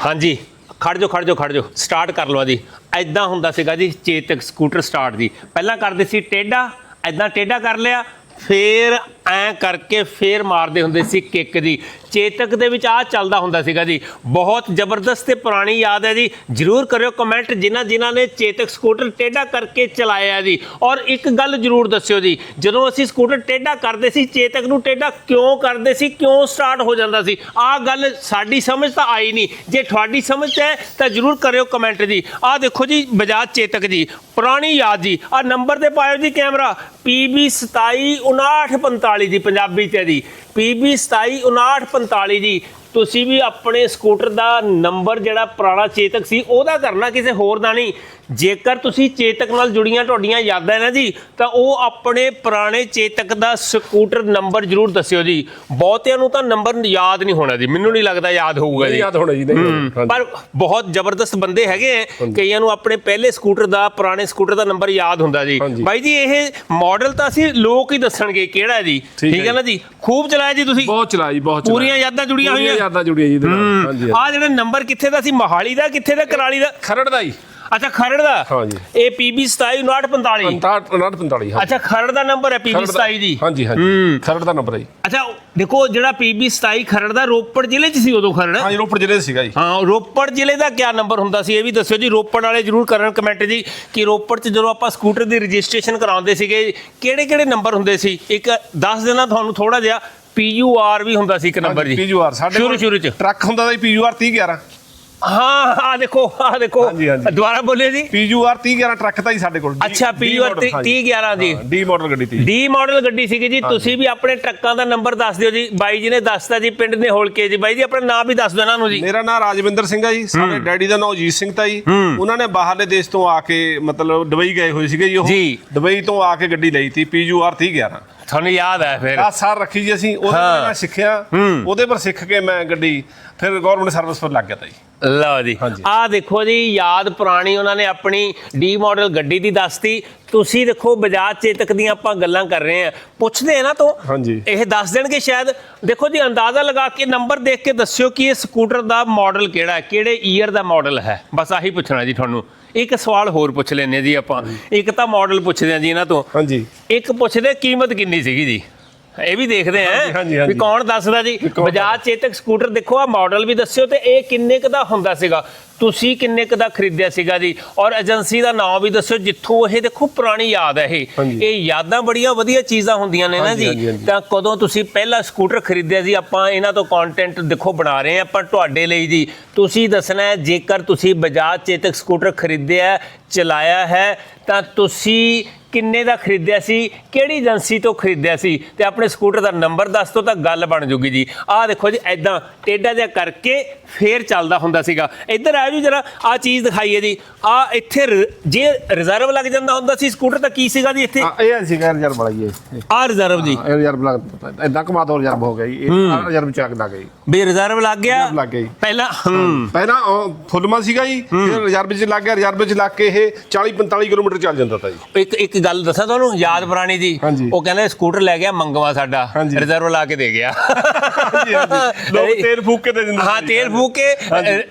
ਹਾਂਜੀ, ਖੜ ਜਾਓ ਖੜ ਜਾਓ ਖੜ ਜਾਓ। ਸਟਾਰਟ ਕਰ ਲਓ ਜੀ ਐਦਾਂ ਹੁੰਦਾ ਸੀਗਾ ਜੀ, ਚੇਤਕ ਸਕੂਟਰ ਸਟਾਰਟ ਜੀ ਪਹਿਲਾਂ ਕਰਦੇ ਸੀ ਟੇਡਾ ਐਦਾਂ ਟੇਡਾ ਕਰ ਲਿਆ, ਫੇਰ ਐ ਕਰਕੇ ਫੇਰ ਮਾਰਦੇ ਹੁੰਦੇ ਸੀ ਕਿੱਕ ਜੀ ਚੇਤਕ ਦੇ ਵਿੱਚ ਆ ਚੱਲਦਾ ਹੁੰਦਾ ਸੀਗਾ ਜੀ। ਬਹੁਤ ਜ਼ਬਰਦਸਤ ਤੇ ਪੁਰਾਣੀ ਯਾਦ ਹੈ ਜੀ। ਜਰੂਰ ਕਰਿਓ ਕਮੈਂਟ ਜਿਨ੍ਹਾਂ ਜਿਨ੍ਹਾਂ ਨੇ ਚੇਤਕ ਸਕੂਟਰ ਟੇਢਾ ਕਰਕੇ ਚਲਾਇਆ ਜੀ। ਔਰ ਇੱਕ ਗੱਲ ਜਰੂਰ ਦੱਸਿਓ ਜੀ। ਜਦੋਂ ਅਸੀਂ ਸਕੂਟਰ ਟੇਢਾ ਕਰਦੇ ਸੀ, ਚੇਤਕ ਨੂੰ ਟੇਢਾ ਕਿਉਂ ਕਰਦੇ ਸੀ? ਕਿਉਂ ਸਟਾਰਟ ਹੋ ਜਾਂਦਾ ਸੀ? ਆ ਗੱਲ ਸਾਡੀ ਸਮਝ ਤਾਂ ਆਈ ਨਹੀਂ। ਜੇ ਤੁਹਾਡੀ ਸਮਝ ਹੈ, ਤਾਂ ਜਰੂਰ ਕਰਿਓ ਕਮੈਂਟ ਜੀ। ਆ ਦੇਖੋ ਜੀ, ਬਜਾਜ ਚੇਤਕ ਜੀ। ਪੁਰਾਣੀ ਯਾਦ ਜੀ। ਆ ਨੰਬਰ ਤੇ ਪਾਇਓ ਜੀ ਕੈਮਰਾ। PB 275945 ਜੀ ਪੰਜਾਬੀ ਚ ਹੈ ਜੀ PB 275945 ਜੀ ਤੁਸੀਂ ਵੀ ਆਪਣੇ ਸਕੂਟਰ ਦਾ ਨੰਬਰ ਜਿਹੜਾ ਪੁਰਾਣਾ ਚੇਤਕ ਸੀ ਉਹਦਾ ਕਰਨਾ ਕਿਸੇ ਹੋਰ ਦਾ ਨਹੀਂ। ਜੇਕਰ ਤੁਸੀਂ ਚੇਤਕ ਨਾਲ ਜੁੜੀਆਂ ਤੁਹਾਡੀਆਂ ਯਾਦਾਂ ਹੈ ਨਾ ਜੀ ਤਾਂ ਉਹ ਆਪਣੇ ਪੁਰਾਣੇ ਚੇਤਕ ਦਾ ਸਕੂਟਰ ਨੰਬਰ ਜਰੂਰ ਦੱਸਿਓ ਜੀ। ਬਹੁਤਿਆਂ ਨੂੰ ਤਾਂ ਨੰਬਰ ਯਾਦ ਨਹੀਂ ਹੋਣਾ ਜੀ ਮੈਨੂੰ ਨਹੀਂ ਲੱਗਦਾ ਯਾਦ ਹੋਊਗਾ ਜੀ। ਯਾਦ ਹੋਣਾ ਜੀ ਨਹੀਂ ਹਾਂਜੀ। ਪਰ ਬਹੁਤ ਜ਼ਬਰਦਸਤ ਬੰਦੇ ਹੈਗੇ ਆ ਕਈਆਂ ਨੂੰ ਆਪਣੇ ਪਹਿਲੇ ਸਕੂਟਰ ਦਾ ਪੁਰਾਣੇ ਸਕੂਟਰ ਦਾ ਨੰਬਰ ਯਾਦ ਹੁੰਦਾ ਜੀ। ਬਾਈ ਜੀ ਇਹ ਮਾਡਲ ਤਾਂ ਅਸੀਂ ਲੋਕ ਹੀ ਦੱਸਣਗੇ ਕਿਹੜਾ ਹੈ ਜੀ। ਠੀਕ ਹੈ ਨਾ ਜੀ। ਖੂਬ ਚਲਾਇਆ ਜੀ ਤੁਸੀਂ। ਬਹੁਤ ਚਲਾਇਆ ਜੀ ਬਹੁਤ ਚਲਾਇਆ। ਪੂਰੀਆਂ ਯਾਦਾਂ ਜੁੜੀਆਂ ਹੋਈਆਂ। ਯਾਦਾਂ ਜੁੜੀਆਂ ਜੀ ਇਹਦੇ ਨਾਲ। ਹਾਂਜੀ ਆ ਜਿਹੜਾ ਨੰਬਰ ਕਿੱਥੇ ਦਾ ਸੀ? ਮੋਹਾਲੀ ਦਾ ਕਿੱਥੇ ਦਾ? ਕਰਾਲੀ ਦਾ? ਖਰੜ ਦਾ ਜੀ। ਅੱਛਾ ਖਰੜ ਦਾ? ਹਾਂਜੀ। ਇਹ PB 275945 5945 ਹਾਂ ਅੱਛਾ ਖਰੜ ਦਾ ਨੰਬਰ ਹੈ PB 27 ਜੀ ਹਾਂਜੀ ਹਾਂਜੀ। ਖਰੜ ਦਾ ਨੰਬਰ ਹੈ ਜੀ। ਅੱਛਾ ਦੇਖੋ ਜਿਹੜਾ PB 27 ਖਰੜ ਦਾ ਰੋਪੜ ਜ਼ਿਲ੍ਹੇ 'ਚ ਸੀ ਉਦੋਂ ਖਰੜ? ਹਾਂਜੀ ਰੋਪੜ ਜ਼ਿਲ੍ਹੇ ਦਾ ਸੀਗਾ ਜੀ। ਹਾਂ ਰੋਪੜ ਜ਼ਿਲ੍ਹੇ ਦਾ ਕੀ ਨੰਬਰ ਹੁੰਦਾ ਸੀ? ਇਹ ਵੀ ਦੱਸਿਓ ਜੀ ਰੋਪੜ ਵਾਲੇ ਜਰੂਰ ਕਰਨ ਕਮੈਂਟ ਜੀ ਕਿ ਰੋਪੜ 'ਚ ਜਦੋਂ ਆਪਾਂ ਸਕੂਟਰ ਦੀ ਰਜਿਸਟ੍ਰੇਸ਼ਨ ਕਰਾਉਂਦੇ ਸੀਗੇ ਕਿਹੜੇ ਕਿਹੜੇ ਨੰਬਰ ਹੁੰਦੇ ਸੀ? ਇੱਕ ਦੱਸ ਦੇਣਾ ਤੁਹਾਨੂੰ ਥੋੜਾ ਜਿਹਾ PUR ਵੀ ਹੁੰਦਾ ਸੀ ਇੱਕ ਨੰਬਰ ਜੀ। ਪੀਯੂਆਰ ਸਾਡੇ ਸ਼ੁਰੂ ਸ਼ੁਰੂ 'ਚ। ਟਰੱਕ ਹੁੰਦਾ ਦਾ ਪੀਯੂਆਰ 3011 ਹਾਂ ਆ ਦੇਖੋ ਆ ਦੇਖੋ। ਦੁਬਾਰਾ ਬੋਲਿਓ ਜੀ। ਪੀਯੂਆਰ 3011 ਟਰੱਕ ਤਾਂ ਜੀ ਸਾਡੇ ਕੋਲ। ਅੱਛਾ PUR 3011 ਜੀ। ਡੀ ਮਾਡਲ ਗੱਡੀ ਤੀ ਡੀ ਮਾਡਲ ਗੱਡੀ ਸੀਗੀ ਜੀ। ਤੁਸੀਂ ਵੀ ਆਪਣੇ ਟਰੱਕਾਂ ਦਾ ਨੰਬਰ ਦੱਸ ਦਿਓ ਜੀ। ਬਾਈ ਜੀ ਨੇ ਦੱਸਤਾ ਜੀ ਪਿੰਡ ਨੇ ਹੋਲਕੇ ਜੀ। ਬਾਈ ਜੀ ਆਪਣਾ ਨਾਮ ਵੀ ਦੱਸ ਦਿਓ ਇਹਨਾਂ ਨੂੰ ਜੀ। ਮੇਰਾ ਨਾਮ ਰਾਜਵਿੰਦਰ ਸਿੰਘ ਆ ਜੀ। ਸਾਡੇ ਡੈਡੀ ਦਾ ਨਾਮ ਅਜੀਤ ਸਿੰਘ ਤਾ ਜੀ। ਉਹਨਾਂ ਨੇ ਬਾਹਰਲੇ ਦੇਸ਼ ਤੋਂ ਆ ਕੇ ਮਤਲਬ ਦੁਬਈ ਗਏ ਹੋਏ ਸੀਗੇ ਜੀ ਉਹ। ਦੁਬਈ ਤੋਂ ਆ ਕੇ ਗੱਡੀ ਲਈ ਤੀ ਪੀਯੂਆਰ 3011 ਤੁਹਾਨੂੰ ਯਾਦ ਹੈ ਫਿਰ। ਆ ਸਾਰ ਰੱਖੀ ਜੀ ਅਸੀਂ ਉਹਦੇ ਹਾਂ। ਤੋਂ ਮੈਂ ਸਿੱਖਿਆ। ਉਹਦੇ ਪਰ ਸਿੱਖ ਕੇ ਮੈਂ ਗੱਡੀ ਫਿਰ ਗਵਰਨਮੈਂਟ ਸਰਵਿਸ ਪਰ ਲੱਗ ਗਿਆ ਤਾ ਜੀ ਲਓ ਜੀ। ਹਾਂਜੀ। ਆਹ ਦੇਖੋ ਜੀ ਯਾਦ ਪੁਰਾਣੀ ਉਹਨਾਂ ਨੇ ਆਪਣੀ ਡੀ ਮਾਡਲ ਗੱਡੀ ਦੀ ਦੱਸਤੀ। ਤੁਸੀਂ ਦੇਖੋ ਬਜਾਜ ਚੇਤਕ ਦੀਆਂ ਆਪਾਂ ਗੱਲਾਂ ਕਰ ਰਹੇ ਆ ਪੁੱਛਦੇ ਆ ਨਾ ਤੋਂ। ਹਾਂਜੀ। ਇਹ ਦੱਸ ਦੇਣਗੇ ਸ਼ਾਇਦ। ਦੇਖੋ ਜੀ ਅੰਦਾਜ਼ਾ ਲਗਾ ਕੇ ਨੰਬਰ ਦੇਖ ਕੇ ਦੱਸਿਓ ਕਿ ਇਹ ਸਕੂਟਰ ਦਾ ਮਾਡਲ ਕਿਹੜਾ ਹੈ ਕਿਹੜੇ ਈਅਰ ਦਾ ਮਾਡਲ ਹੈ। ਬਸ ਆਹੀ ਪੁੱਛਣਾ ਜੀ ਤੁਹਾਨੂੰ। ਇੱਕ ਸਵਾਲ ਹੋਰ ਪੁੱਛ ਹਾਂ ਜੀ ਆਪਾਂ। ਇੱਕ ਤਾਂ ਮਾਡਲ ਪੁੱਛਦੇ ਆ ਜੀ ਇਹਨਾਂ ਤੋਂ। ਹਾਂਜੀ। ਇੱਕ ਪੁੱਛਦੇ ਕੀਮਤ ਕਿੰਨੀ ਸੀਗੀ ਜੀ? ਇਹ ਵੀ ਦੇਖਦੇ ਆ ਵੀ। ਕੌਣ ਦੱਸਦਾ ਜੀ? ਬਜਾਜ ਚੇਤਕ ਸਕੂਟਰ ਦੇਖੋ ਆ ਮਾਡਲ ਵੀ ਦੱਸਿਓ ਤੇ ਇਹ ਕਿੰਨੇ ਕ ਦਾ ਹੁੰਦਾ ਸੀਗਾ? ਤੁਸੀਂ ਕਿੰਨੇ ਕ ਦਾ ਖਰੀਦਿਆ ਸੀਗਾ ਜੀ? ਔਰ ਏਜੰਸੀ ਦਾ ਨਾਮ ਵੀ ਦੱਸਿਓ ਜਿੱਥੋਂ ਇਹ ਦੇਖੋ ਪੁਰਾਣੀ ਯਾਦ ਹੈ ਇਹ। ਇਹ ਯਾਦਾਂ ਬੜੀਆਂ ਵਧੀਆ ਚੀਜ਼ਾਂ ਹੁੰਦੀਆਂ ਨੇ ਨਾ ਜੀ। ਤਾਂ ਕਦੋਂ ਤੁਸੀਂ ਪਹਿਲਾ ਸਕੂਟਰ ਖਰੀਦਿਆ ਸੀ ਆਪਾਂ ਇਹਨਾਂ ਤੋਂ ਕੰਟੈਂਟ ਦੇਖੋ ਬਣਾ ਰਹੇ ਆ ਆਪਾਂ ਤੁਹਾਡੇ ਲਈ ਜੀ। ਤੁਸੀਂ ਦੱਸਣਾ ਹੈ ਜੇਕਰ ਤੁਸੀਂ ਬਜਾਜ ਚੇਤਕ ਸਕੂਟਰ ਖਰੀਦਿਆ ਚਲਾਇਆ ਹੈ ਤਾਂ ਤੁਸੀਂ ਕਿੰਨੇ ਦਾ ਖਰੀਦਿਆ ਸੀ? ਕਿਹੜੀ ਏਜੰਸੀ ਤੋਂ ਖਰੀਦਿਆ ਸੀ? ਤੇ ਆਪਣੇ ਸਕੂਟਰ ਦਾ ਨੰਬਰ ਦੱਸ ਦਿਓ ਤਾਂ ਗੱਲ ਬਣ ਜੂਗੀ ਜੀ। ਆਹ ਦੇਖੋ ਜੀ ਐਦਾਂ ਟੇਡਾ ਜਿਹਾ ਕਰਕੇ ਫੇਰ ਚੱਲਦਾ ਹੁੰਦਾ ਸੀਗਾ। ਇੱਧਰ ਆ ਜੀ ਜਰਾ ਆਹ ਚੀਜ਼ ਦਿਖਾਈਏ ਜੀ। ਆ ਇੱਥੇ ਰ- ਜੇ ਰਿਜ਼ਰਵ ਲੱਗ ਜਾਂਦਾ ਹੁੰਦਾ ਸੀ ਸਕੂਟਰ ਤਾਂ ਕੀ ਸੀਗਾ ਜੀ ਇੱਥੇ? ਇਹ ਸੀਗਾ ਰਿਜ਼ਰਵ ਵਾਲਾ ਜੀ ਇਹ। ਆਹ ਰਿਜ਼ਰਵ ਜੀ। ਇਹ ਰਿਜ਼ਰਵ ਲੱਗ ਇਦਾਂ ਕਮਾ ਦੋ ਰਿਜ਼ਰਵ ਹੋ ਗਿਆ ਜੀ। ਇਹ ਰਿਜ਼ਰਵ ਚੱਕ ਲੱਗ ਜੀ। ਵੀ ਰਿਜ਼ਰਵ ਲੱਗ ਗਿਆ। ਰਿਜ਼ਰਵ ਲੱਗ ਗਿਆ ਜੀ। ਪਹਿਲਾਂ ਪਹਿਲਾਂ ਉਹ ਫੁੱਲਮਾ ਸੀਗਾ ਜੀ ਫਿਰ ਰਿਜ਼ਰਵ ਚ ਲੱਗ ਗਿਆ ਰਿਜ਼ਰਵ ਚ ਲੱਗ ਕੇ ਇਹ 40 45 ਕਿਲੋਮੀਟਰ ਚੱਲ ਜਾਂਦਾ ਤਾ ਜੀ। ਇੱਕ ਇੱਕ ਗੱਲ ਦੱਸਾਂ ਤੁਹਾਨੂੰ ਯਾਦ ਪੁਰਾਣੀ ਹਾਂਜੀ। ਉਹ ਕਹਿੰਦੇ ਸਕੂਟਰ ਲੈ ਗਿਆ ਮੰਗਵਾ ਸਾਡਾ। ਹਾਂਜੀ। ਰਿਜ਼ਰਵ ਲਾ ਕੇ ਦੇ ਗਿਆ। ਲੋਕ ਤੇਲ ਫੂਕ ਕੇ ਦੇ ਦਿੰਦੇ ਹਾਂ ਸੀ। ਤੇਲ ਫੂਕ ਕੇ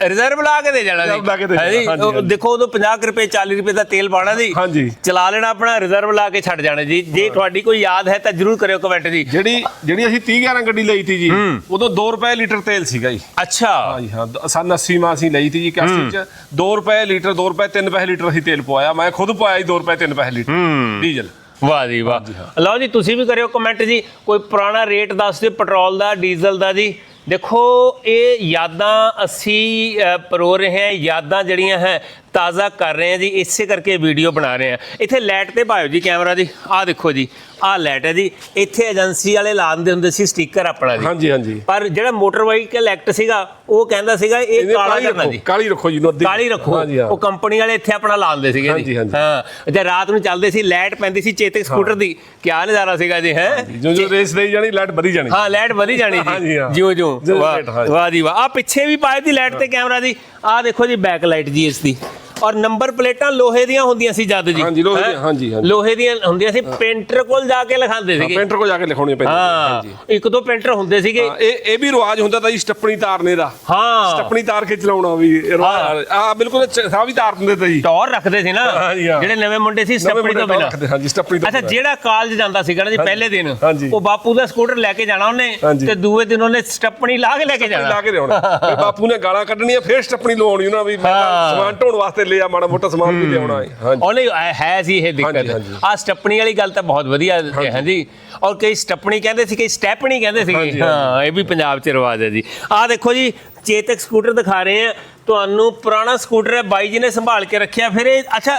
ਰਿਜ਼ਰਵ ਲਾ ਕੇ ਦੇ ਜਾਣਾ? ਜਾਣਾ, ਹਾਂਜੀ, ਉਹ। ਦੇਖੋ ਉਦੋਂ 50 ਕੁ ਰੁਪਏ 40 ਰੁਪਏ ਦਾ ਤੇਲ ਪਾਣਾ ਜੀ ਹਾਂਜੀ। ਚਲਾ ਲੈਣਾ ਆਪਣਾ ਰਿਜ਼ਰਵ ਲਾ ਕੇ ਛੱਡ ਜਾਣਾ ਜੀ। ਜੇ ਤੁਹਾਡੀ ਕੋਈ ਯਾਦ ਹੈ ਤਾਂ ਜਰੂਰ ਕਰਿਓ ਕਮੈਂਟ ਜੀ। ਜਿਹੜੀ ਜਿਹੜੀ ਅਸੀਂ 30 11 ਗੱਡੀ ਲਈ ਤੀ ਜੀ ਉਦੋਂ 2 ਰੁਪਏ ਲੀਟਰ ਤੇਲ ਸੀਗਾ ਜੀ। ਅੱਛਾ। ਹਾਂਜੀ ਹਾਂ ਸਨ 80 ਮਾਂ ਅਸੀਂ ਲਈ ਤੀ ਜੀ 81 ਚ। 2 ਰੁਪਏ ਲੀਟਰ 2 ਰੁਪਏ 3 ਪੈਸੇ ਲੀਟਰ ਅਸੀਂ ਤੇਲ ਪਵਾਇਆ। ਮੈਂ ਖੁਦ ਪਵਾਇਆ ਜੀ 2 ਰੁਪਏ 3 ਪੈਸੇ ਲੀਟਰ। ਡੀਜ਼ਲ। ਵਾਹ ਜੀ ਵਾਹ। ਲਓ ਜੀ ਤੁਸੀਂ ਵੀ ਕਰਿਓ ਕਮੈਂਟ ਜੀ। ਕੋਈ ਪੁਰਾਣਾ ਰੇਟ ਦੱਸ ਦਿਓ ਪੈਟਰੋਲ ਦਾ ਡੀਜ਼ਲ ਦਾ ਜੀ। ਦੇਖੋ ਇਹ ਯਾਦਾਂ ਅਸੀਂ ਪਰੋ ਰਹੇ ਹਾਂ ਯਾਦਾਂ ਜਿਹੜੀਆਂ ਹੈ ਤਾਜ਼ਾ ਕਰ ਰਹੇ ਹਾਂ ਜੀ ਇਸੇ ਕਰਕੇ ਵੀਡੀਓ ਬਣਾ ਰਹੇ ਹਾਂ। ਇੱਥੇ ਲਾਈਟ ਤੇ ਪਾਇਓ ਜੀ ਕੈਮਰਾ ਜੀ ਆਹ ਦੇਖੋ ਜੀ ਆਹ ਲਾਈਟ ਹੈ ਜੀ। ਇੱਥੇ ਏਜੰਸੀ ਵਾਲੇ ਲਾ ਦਿੰਦੇ ਹੁੰਦੇ ਸੀ ਸਟicker ਆਪਣਾ ਜੀ। ਹਾਂਜੀ ਹਾਂਜੀ। ਪਰ ਜਿਹੜਾ ਮੋਟਰ ਵਹੀਕਲ ਐਕਟ ਸੀਗਾ ਉਹ ਕਹਿੰਦਾ ਸੀਗਾ ਇਹ ਕਾਲਾ ਕਰਨਾ ਜੀ। ਕਾਲੀ ਰੱਖੋ ਜੀ ਨੂੰ ਅੱਧੀ ਕਾਲੀ ਰੱਖੋ। ਉਹ ਕੰਪਨੀ ਵਾਲੇ ਇੱਥੇ ਆਪਣਾ ਲਾਉਂਦੇ ਸੀਗੇ ਹਾਂਜੀ, ਜੀ। ਹਾਂ ਜੇ ਰਾਤ ਨੂੰ ਚੱਲਦੇ ਸੀ ਲਾਈਟ ਪੈਂਦੀ ਸੀ ਚੇਤਕ ਸਕੂਟਰ ਦੀ। ਕਿਆ ਨਜ਼ਾਰਾ ਸੀਗਾ ਜੀ ਹੈ? ਜੋ ਜੋ ਰੇਸ ਦੇਈ ਜਾਣੀ ਲਾਈਟ ਵਧੀ ਜਾਣੀ। ਹਾਂ ਲਾਈਟ ਵਧੀ ਜਾਣੀ ਜੀ। ਜਿਉਂ ਜਿਉਂ ਵਾਹ ਜੀ ਵਾਹ। ਆ ਪਿੱਛੇ ਵੀ ਪਾਏ ਦੀ ਲਾਈਟ ਤੇ ਕੈਮਰਾ ਦੀ ਆ ਦੇਖੋ ਜੀ ਬੈਕ ਲਾਈਟ ਜੀ ਇਸ ਦੀ। ਔਰ ਨੰਬਰ ਪਲੇਟਾਂ ਲੋਹੇ ਦੀਆਂ ਹੁੰਦੀਆਂ ਸੀ ਜਦ ਜੀ। ਹਾਂਜੀ, ਲੋਹੇ? ਦੀਆਂ, ਹਾਂਜੀ, ਹਾਂਜੀ। ਲੋਹੇ ਦੀਆਂ ਹੁੰਦੀਆਂ ਸੀ ਪੇਂਟਰ ਕੋਲ ਜਾ ਕੇ ਲਿਖਾਉਂਦੇ ਸੀਗੇ। ਪੇਂਟਰ ਕੋ ਜਾ ਕੇ ਲਿਖਾਉਣੀ ਪੈਂਦੀ ਹਾਂ ਇੱਕ ਦੋ ਪੇਂਟਰ ਹੁੰਦੇ ਸੀਗੇ। ਇਹ ਇਹ ਵੀ ਰਿਵਾਜ ਹੁੰਦਾ ਤਾਂ ਜੀ ਸਟੱਪਣੀ ਤਾਰਨੇ ਦਾ। ਹਾਂ। ਸਟੱਪਣੀ ਤਾਰ ਕੇ ਚਲਾਉਣਾ ਵੀ ਆ ਬਿਲਕੁਲ ਸਾਹ ਵੀ ਤਾਰ ਦਿੰਦੇ ਤਾਂ ਜੀ। ਟੌਰ ਰੱਖਦੇ ਸੀ ਨਾ। ਜਿਹੜੇ ਨਵੇਂ ਮੁੰਡੇ ਸੀ ਸਟੱਪਣੀ ਤੋਂ ਬਿਨਾ। ਹਾਂਜੀ, ਸਟੱਪਣੀ ਤੋਂ ਅੱਛਾ। ਜਿਹੜਾ ਕਾਲਜ ਜਾਂਦਾ ਸੀਗਾ ਨਾ ਜੀ ਪਹਿਲੇ ਦਿਨ। ਉਹ ਬਾਪੂ ਦਾ ਸਕੂਟਰ ਲੈ ਕੇ ਜਾਣਾ ਉਹਨੇ। ਤੇ ਦੂਏ ਦਿਨ ਉਹਨੇ ਸਟੱਪਣੀ ਲਾ ਕੇ ਲੈ ਕੇ ਜਾਣਾ। ਲਾ ਕੇ ਲਿਆਉਣਾ। ਬਾਪੂ ਨੇ ਗਾਲਾਂ ਕੱਢਣੀਆਂ ਫੇਰ ਸਟੱਪਣੀ ਲਵਾਉਣੀ ਉਹਨਾਂ ਵੀ। ਸਮਾਨ ਢੋਣ ਵਾਸਤੇ ਲਿਆ ਮਾੜਾ ਮੋਟਾ ਸਮਾਨ ਵੀ ਲਿਆਉਣਾ ਹੈ। ਹਾਂਜੀ। ਉਹਨੇ ਹੈ- ਹੈ ਸੀ ਇਹ ਦਿੱਕਤ। ਹਾਂਜੀ, ਹਾਂਜੀ। ਆ ਸਟੱਪਣੀ ਵਾਲੀ ਗੱਲ ਤਾਂ ਬਹੁਤ ਵਧੀਆ ਹੈ ਜੀ ਔਰ ਕਈ ਸਟੱਪਣੀ ਕਹਿੰਦੇ ਸੀ ਕਈ ਸਟੈਪਣੀ ਕਹਿੰਦੇ ਸੀ ਹਾਂਜੀ, ਹਾਂ ਇਹ ਵੀ ਪੰਜਾਬ 'ਚ ਰਿਵਾਜ ਹੈ ਜੀ। ਆ ਦੇਖੋ ਜੀ ਚੇਤਕ ਸਕੂਟਰ ਦਿਖਾ ਰਹੇ ਆ ਤੁਹਾਨੂੰ ਪੁਰਾਣਾ ਸਕੂਟਰ ਹੈ ਬਾਈ ਜੀ ਨੇ ਸੰਭਾਲ ਕੇ ਰੱਖਿਆ। ਫਿਰ ਇਹ ਅੱਛਾ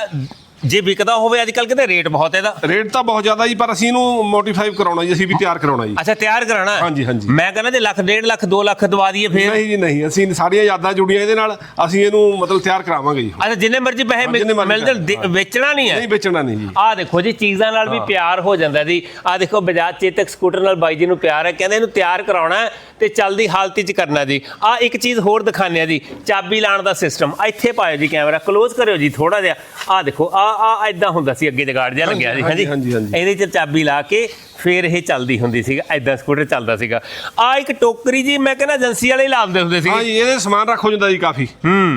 ਜੇ ਵਿਕਦਾ ਹੋਵੇ ਅੱਜ ਕੱਲ ਕਿਤੇ ਰੇਟ ਬਹੁਤ ਹੈ ਇਹਦਾ। ਰੇਟ ਤਾਂ ਬਹੁਤ ਜ਼ਿਆਦਾ ਜੀ ਪਰ ਅਸੀਂ ਇਹਨੂੰ ਮੋਡੀਫਾਈ ਕਰਾਉਣਾ ਜੀ ਅਸੀਂ ਵੀ ਤਿਆਰ ਕਰਾਉਣਾ ਜੀ। ਅੱਛਾ ਤਿਆਰ ਕਰਾਣਾ? ਹਾਂਜੀ, ਹਾਂਜੀ। ਮੈਂ ਕਹਿੰਦਾ ਜੇ ਲੱਖ ਡੇਢ ਲੱਖ 2 ਲੱਖ ਦਵਾ ਦਈਏ ਫਿਰ? ਨਹੀਂ ਜੀ ਨਹੀਂ ਅਸੀਂ ਸਾਰੀਆਂ ਯਾਦਾਂ ਜੁੜੀਆਂ ਇਹਦੇ ਨਾਲ ਅਸੀਂ ਇਹਨੂੰ ਮਤਲਬ ਤਿਆਰ ਕਰਾਵਾਂਗੇ ਜੀ ਅੱਛਾ ਜਿੰਨੇ ਮਰਜ਼ੀ ਪੈਸੇ ਹਾਂ, ਜਿੰਨੇ ਮਿਲ ਮਰਜ਼ੀ ਜਾਣ, ਦੇ- ਹਾਂ। ਵੇਚਣਾ ਨਹੀਂ ਹੈ? ਨਹੀਂ ਵੇਚਣਾ ਨਹੀਂ ਜੀ। ਆ ਦੇਖੋ ਜੀ ਚੀਜ਼ਾਂ ਨਾਲ ਵੀ ਪਿਆਰ ਹੋ ਜਾਂਦਾ ਜੀ। ਆ ਦੇਖੋ ਬਜਾਜ ਚੇਤਕ ਸਕੂਟਰ ਨਾਲ ਬਾਈ ਜੀ ਨੂੰ ਪਿਆਰ ਹੈ ਕਹਿੰਦੇ ਇਹਨੂੰ ਤਿਆਰ ਕਰਾਉਣਾ ਹੈ ਤੇ ਚੱਲਦੀ ਹਾਲਤ 'ਚ ਕਰਨਾ ਜੀ। ਆ ਇੱਕ ਚੀਜ਼ ਹੋਰ ਦਿਖਾਉਂਦੇ ਆ ਜੀ ਚਾਬੀ ਲਾਉਣ ਦਾ ਸਿਸਟਮ ਇੱਥੇ ਪਾਇਓ ਜੀ ਕੈਮਰਾ ਕਲੋਜ਼ ਕਰਿਓ ਜੀ ਥੋੜਾ ਜਿਹਾ। ਆ ਦੇਖੋ ਆ ਆ ਇਦਾਂ ਹੁੰਦਾ ਸੀ ਅੱਗੇ ਜਗਾੜ ਜਿਹਾ ਲੱਗਿਆ ਹਾਂਜੀ, ਹਾਂਜੀ। ਇਹਦੇ 'ਚ ਚਾਬੀ ਲਾ ਕੇ ਫਿਰ ਇਹ ਚੱਲਦੀ ਹੁੰਦੀ ਸੀਗਾ ਐਦਾਂ ਸਕੂਟਰ ਚੱਲਦਾ ਸੀਗਾ। ਆ ਇੱਕ ਟੋਕਰੀ ਜੀ ਮੈਂ ਕਹਿੰਦਾ ਏਜੰਸੀ ਵਾਲੇ ਹੀ ਲਾਉਂਦੇ ਹੁੰਦੇ ਸੀ ਹਾਂ ਜੀ ਇਹਦੇ ਸਮਾਨ ਰੱਖ ਹੋ ਜਾਂਦਾ ਜੀ ਕਾਫੀ।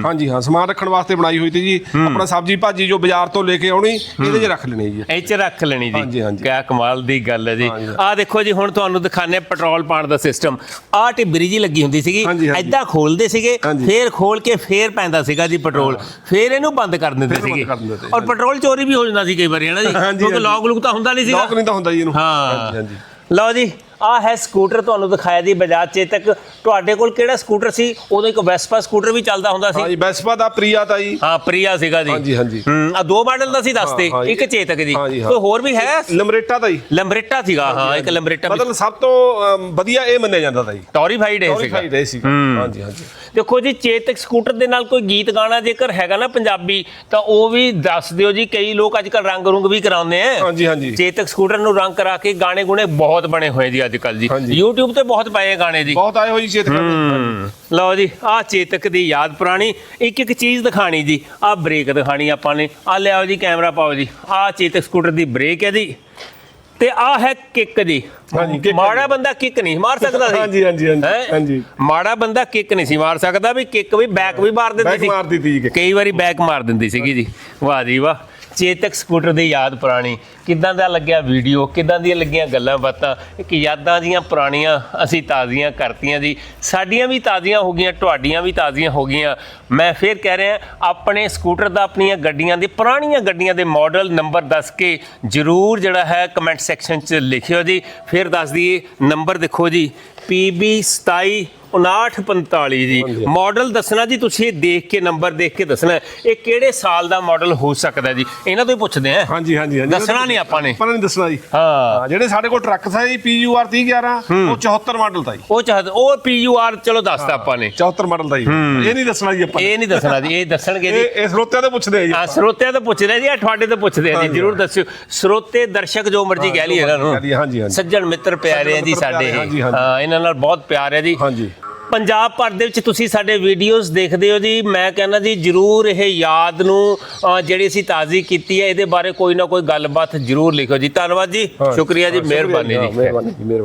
ਹਾਂਜੀ ਹਾਂ ਸਮਾਨ ਰੱਖਣ ਵਾਸਤੇ ਬਣਾਈ ਹੋਈ ਤੀ ਜੀ। ਆਪਣਾ ਸਬਜ਼ੀ ਭਾਜੀ ਜੋ ਬਾਜ਼ਾਰ ਤੋਂ ਲੈ ਕੇ ਆਉਣੀ ਇਹਦੇ 'ਚ ਰੱਖ ਲੈਣੀ ਜੀ। ਇਹ ਚ ਰੱਖ ਲੈਣੀ ਜੀ। ਹਾਂਜੀ, ਹਾਂਜੀ। ਕਿਆ ਕਮਾਲ ਦੀ ਗੱਲ ਹੈ ਜੀ। ਹਾਂਜੀ। ਆਹ ਦੇਖੋ ਜੀ ਹੁਣ ਤੁਹਾਨੂੰ ਦਿਖਾਣੇ ਪੈਟਰੋਲ ਪਾਉਣ ਦਾ ਸਿਸਟਮ। ਆਹ ਟਿਬਰੀ ਜੀ ਲੱਗੀ ਹੁੰਦੀ ਸੀਗੀ। ਹਾਂਜੀ, ਹਾਂਜੀ। ਐਦਾਂ ਖੋਲਦੇ ਸੀਗੇ ਹਾਂਜੀ। ਫੇਰ ਖੋਲ ਕੇ ਫੇਰ ਪੈਂਦਾ ਸੀਗਾ ਜੀ ਪੈਟਰੋਲ। ਫੇਰ ਇਹਨੂੰ ਬੰਦ ਕਰ ਦਿੰਦੇ ਸੀਗੇ। ਔਰ ਪੈਟਰੋਲ ਚੋਰੀ ਵੀ ਹੋ ਜਾਂਦਾ ਸੀ ਕਈ ਵਾਰੀ ਹੈ ਨਾ ਜੀ? ਹਾਂਜੀ, ਕਿਉਂਕਿ ਹਾਂਜੀ। ਲੌਕ ਤਾਂ ਹੁੰਦਾ ਨਹੀਂ ਸੀਗਾ। ਲੋਕ ਨਹੀਂ ਤਾਂ ਹੁੰਦਾ ਜੀ ਇਹਨੂੰ। ਹਾਂ। ਹਾਂਜੀ। ਲਓ ਜੀ ਆਹ ਹੈ ਸਕੂਟਰ ਤੁਹਾਨੂੰ ਦਿਖਾਇਆ ਜੀ ਬਜਾਜ ਚੇਤਕ। ਤੁਹਾਡੇ ਕੋਲ ਕਿਹੜਾ ਸਕੂਟਰ ਸੀ? ਉਦੋਂ ਇੱਕ ਵੈਸਪਾ ਸਕੂਟਰ ਵੀ ਚੱਲਦਾ ਹੁੰਦਾ ਸੀ। ਜੀ ਬੈਸਪਾ ਦਾ ਪ੍ਰਿਆ ਤਾਂ ਜੀ। ਹਾਂ ਪ੍ਰਿਆ ਸੀਗਾ ਜੀ। ਹਾਂਜੀ, ਹਾਂਜੀ। ਹੂੰ ਆ ਦੋ ਮਾਡਲ ਦਾ ਸੀ ਦੱਸਦੇ ਇੱਕ ਚੇਤਕ ਹਾਂ। ਕੋਈ ਹੋਰ ਵੀ ਹੈ? ਲੰਬਰੇਟਾ ਦਾ ਜੀ। ਲੰਬਰੇਟਾ ਸੀਗਾ ਹਾਂ ਇੱਕ ਲੰਬਰੇਟਾ ਮਤਲਬ ਸਭ ਤੋਂ ਵਧੀਆ ਇਹ ਮੰਨਿਆ ਜਾਂਦਾ ਤਾਂ ਜੀ। ਟੌਰੀਫਾਈਡ ਹੈ ਸੀਗਾ। ਟੌਰੀਫਾਈਡ ਇਹ ਸੀਗਾ। ਹਾਂਜੀ ਹਾਂਜੀ। ਦੇਖੋ ਜੀ ਚੇਤਕ ਸਕੂਟਰ ਦੇ ਨਾਲ ਕੋਈ ਗੀਤ ਗਾਣਾ ਜੇਕਰ ਹੈਗਾ ਨਾ ਪੰਜਾਬੀ ਤਾਂ ਉਹ ਵੀ ਦੱਸ ਦਿਓ ਜੀ ਕਈ ਲੋਕ ਅੱਜ ਕੱਲ ਰੰਗ ਰੁੰਗ ਵੀ ਕਰਾਉਂਦੇ ਆ। ਹਾਂਜੀ ਹਾਂਜੀ। ਚੇਤਕ ਸਕੂਟਰ ਨੂੰ ਰੰਗ ਕਰਾ ਕੇ ਗਾਣੇ ਗੁਣੇ ਬਹੁਤ ਬਣੇ ਹੋਏ ਜੀ ਅੱਜ। ਕੱਲ ਜੀ। ਹਾਂਜੀ। YouTube ਤੇ ਬਹੁਤ ਪਏ ਆ ਗਾਣੇ ਜੀ। ਬਹੁਤ ਆਏ ਹੋਈ ਚੇਤ ਹੂੰ। ਲਓ ਜੀ ਆਹ ਚੇਤਕ ਦੀ ਯਾਦ ਪੁਰਾਣੀ ਇੱਕ ਇੱਕ ਚੀਜ਼ ਦਿਖਾਣੀ ਜੀ। ਆਹ ਬ੍ਰੇਕ ਦਿਖਾਣੀ ਆਪਾਂ ਨੇ। ਆ ਲਿਆਓ ਜੀ ਕੈਮਰਾ ਪਾਓ ਜੀ। ਆਹ ਚੇਤਕ ਸਕੂਟਰ ਦੀ ਬ੍ਰੇਕ ਹੈ ਜੀ। ਤੇ ਆਹ ਹੈ ਕਿੱਕ ਜੀ। ਹਾਂਜੀ, kick ਹੈ ਮਾੜਾ ਬੰਦਾ ਕਿੱਕ ਨਹੀਂ ਮਾਰ ਸਕਦਾ ਸੀ। ਹਾਂਜੀ ਹਾਂਜੀ ਹਾਂਜੀ ਹੈਂ? ਹਾਂਜੀ। ਮਾੜਾ ਬੰਦਾ ਕਿੱਕ ਨਹੀਂ ਸੀ ਮਾਰ ਸਕਦਾ ਵੀ ਕਿੱਕ ਵੀ ਬੈਕ ਵੀ ਮਾਰ ਦਿੰਦੀ ਬੈਕ ਸੀ। ਮਾਰ ਦਿੱਤੀ ਜੀ kick। ਕਈ ਵਾਰੀ ਬੈਕ ਮਾਰ ਦਿੰਦੀ ਸੀਗੀ ਜੀ। ਵਾਹ ਜੀ ਵਾਹ। ਚੇਤਕ ਸਕੂਟਰ ਦੀ ਯਾਦ ਪੁਰਾਣੀ। ਕਿੱਦਾਂ ਦਾ ਲੱਗਿਆ ਵੀਡੀਓ ਕਿੱਦਾਂ ਦੀਆਂ ਲੱਗੀਆਂ ਗੱਲਾਂ ਬਾਤਾਂ? ਇੱਕ ਯਾਦਾਂ ਦੀਆਂ ਪੁਰਾਣੀਆਂ ਅਸੀਂ ਤਾਜ਼ੀਆਂ ਕਰਤੀਆਂ ਜੀ। ਸਾਡੀਆਂ ਵੀ ਤਾਜ਼ੀਆਂ ਹੋ ਗਈਆਂ, ਤੁਹਾਡੀਆਂ ਵੀ ਤਾਜ਼ੀਆਂ ਹੋ ਗਈਆਂ। ਮੈਂ ਫੇਰ ਕਹਿ ਰਿਹਾ, ਆਪਣੇ ਸਕੂਟਰ ਦਾ, ਆਪਣੀਆਂ ਗੱਡੀਆਂ ਦੇ, ਪੁਰਾਣੀਆਂ ਗੱਡੀਆਂ ਦੇ ਮਾਡਲ ਨੰਬਰ ਦੱਸ ਕੇ ਜਰੂਰ ਜਿਹੜਾ ਹੈ ਕਮੈਂਟ ਸੈਕਸ਼ਨ 'ਚ ਲਿਖਿਓ ਜੀ। ਫਿਰ ਦੱਸ ਦਈਏ ਨੰਬਰ ਦੇਖੋ ਜੀ। PB 27 5945 ਜੀ। ਮਾਡਲ ਦੱਸਣਾ ਜੀ ਤੁਸੀਂ ਦੇਖ ਕੇ ਨੰਬਰ ਦੇਖ ਕੇ ਦੱਸਣਾ ਇਹ ਕਿਹੜੇ ਸਾਲ ਦਾ ਮਾਡਲ ਹੋ ਸਕਦਾ ਜੀ? ਇਹਨਾਂ ਤੋਂ ਹੀ ਪੁੱਛਦੇ ਆ ਹਾਂਜੀ ਹਾਂਜੀ ਹਾਂਜੀ। ਦੱਸਣਾ ਨਹੀਂ ਆਪਾਂ ਨੇ। ਆਪਾਂ ਨੇ ਨਹੀਂ ਦੱਸਣਾ ਜੀ। ਹਾਂ। ਹਾਂ ਜਿਹੜੇ ਸਾਡੇ ਕੋਲ ਟਰੱਕ ਸੀ ਜੀ PUR 3011 ਉਹ 74 ਮਾਡਲ ਦਾ ਜੀ। ਉਹ ਚਾਹਤ ਉਹ PUR ਚਲੋ ਦੱਸਤਾ ਆਪਾਂ ਨੇ। 74 ਮਾਡਲ ਦਾ ਜੀ। ਇਹ ਨਹੀਂ ਦੱਸਣਾ ਜੀ ਆਪਾਂ। ਇਹ ਨਹੀਂ ਦੱਸਣਾ ਜੀ ਇਹ ਦੱਸਣਗੇ ਜੀ। ਇਹ ਸਰੋਤਿਆਂ ਤੋਂ ਪੁੱਛਦੇ ਆ ਜੀ ਆ ਸਰੋਤਿਆਂ ਤੋਂ ਪੁੱਛਦੇ ਆ ਜੀ ਆ ਤੁਹਾਡੇ ਤੋਂ ਪੁੱਛਦੇ ਆ ਜੀ ਜਰੂਰ ਦੱਸਿਓ। ਸਰੋਤੇ ਦਰਸ਼ਕ ਜੋ ਮਰਜ਼ੀ ਕਹਿ ਲਈ ਇਹਨਾਂ ਨੂੰ। ਹਾਂਜੀ ਹਾਂਜੀ। ਸੱਜਣ ਮਿੱਤਰ ਪਿਆਰੇ ਆ ਜੀ ਸਾਡੇ। ਹਾਂ ਇਹਨਾਂ ਨਾਲ ਬਹੁਤ ਪਿਆਰ ਹੈ ਜੀ। ਹਾਂਜੀ। ਪੰਜਾਬ ਭਰ ਦੇ ਵਿੱਚ ਤੁਸੀਂ ਸਾਡੇ ਵੀਡੀਓਜ਼ ਦੇਖਦੇ ਹੋ ਜੀ। ਮੈਂ ਕਹਿੰਦਾ ਜੀ ਜਰੂਰ ਇਹ ਯਾਦ ਨੂੰ ਅ, ਜਿਹੜੀ ਅਸੀਂ ਤਾਜ਼ੀ ਕੀਤੀ ਹੈ ਇਹਦੇ ਬਾਰੇ ਕੋਈ ਨਾ ਕੋਈ ਗੱਲਬਾਤ ਜਰੂਰ ਲਿਖੋ ਜੀ। ਧੰਨਵਾਦ ਜੀ। ਸ਼ੁਕਰੀਆ ਜੀ ਮਿਹਰਬਾਨੀ ਜੀ। ਮਿਹਰਬਾਨੀ ਜੀ ਮਿਹਰਬਾਨੀ।